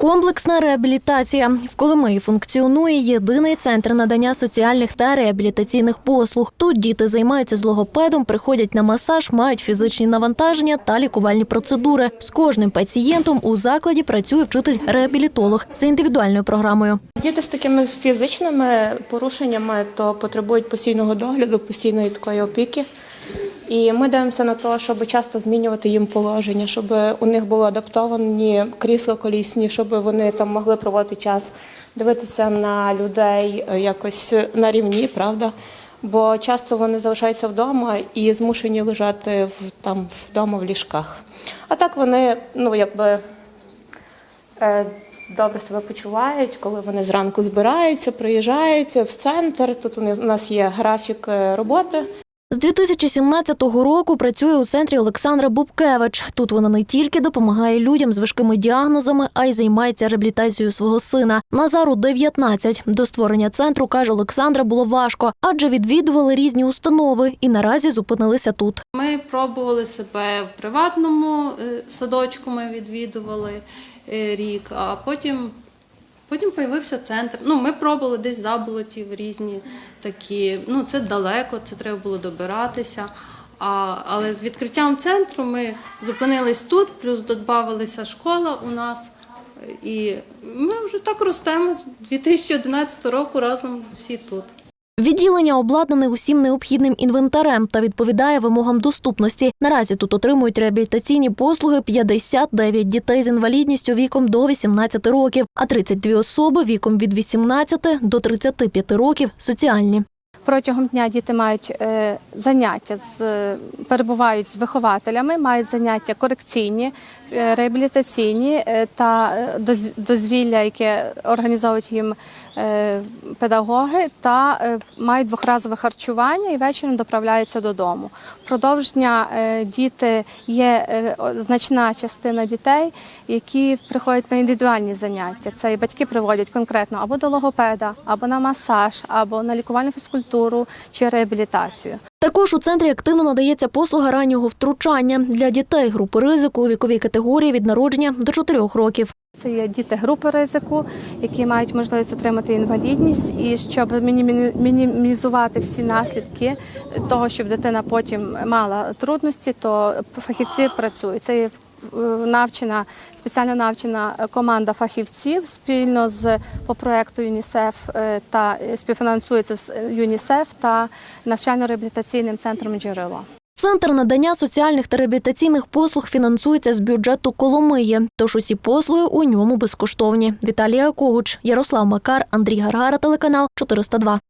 Комплексна реабілітація в Коломиї функціонує єдиний центр надання соціальних та реабілітаційних послуг. Тут діти займаються з логопедом, приходять на масаж, мають фізичні навантаження та лікувальні процедури. З кожним пацієнтом у закладі працює вчитель-реабілітолог за індивідуальною програмою. Діти з такими фізичними порушеннями то потребують постійного догляду, постійної такої опіки. І ми дивимося на те, щоб часто змінювати їм положення, щоб у них були адаптовані крісла колісні, щоб вони там могли проводити час, дивитися на людей е, якось на рівні, правда? Бо часто вони залишаються вдома і змушені лежати в, там вдома в ліжках. А так вони, ну якби е, добре себе почувають, коли вони зранку збираються, приїжджають в центр. Тут у нас є графік е, роботи. З 2017 року працює у центрі Олександра Бубкевич. Тут вона не тільки допомагає людям з важкими діагнозами, а й займається реабілітацією свого сина. Назару 19. До створення центру каже Олександра було важко, адже відвідували різні установи і наразі зупинилися тут. Ми пробували себе в приватному е, садочку, ми відвідували е, рік, а потім, потім появився центр. Ну, ми пробували десь заболотів різні такі. Ну, це далеко, це треба було добиратися. А, але з відкриттям центру ми зупинились тут, плюс додавалася школа у нас. І ми вже так ростемо з 2011 року разом всі тут. Відділення обладнане усім необхідним інвентарем та відповідає вимогам доступності. Наразі тут отримують реабілітаційні послуги 59 дітей з інвалідністю віком до 18 років, а 32 особи віком від 18 до 35 років соціальні. Протягом дня діти мають е, заняття з е, перебувають з вихователями, мають заняття корекційні, е, реабілітаційні та дозвілля, яке організовують їм педагоги, та мають двохразове харчування і вечором доправляються додому. Впродовж дня діти є значна частина дітей, які приходять на індивідуальні заняття. Це і батьки приводять конкретно або до логопеда, або на масаж, або на лікувальну фізкультуру чи реабілітацію. Також у центрі активно надається послуга раннього втручання для дітей групи ризику у віковій категорії від народження до 4 років. Це є діти групи ризику, які мають можливість отримати інвалідність, і щоб мінімі- мінімізувати всі наслідки того, щоб дитина потім мала трудності, то фахівці працюють. Це є навчена спеціально навчена команда фахівців спільно з по проекту ЮНІСЕФ е, та е, співфінансується з ЮНІСЕФ та навчально-реабілітаційним центром джерело. Центр надання соціальних та реабілітаційних послуг фінансується з бюджету Коломиї, тож усі послуги у ньому безкоштовні. Віталія Когуч, Ярослав Макар, Андрій Гаргара, телеканал 402.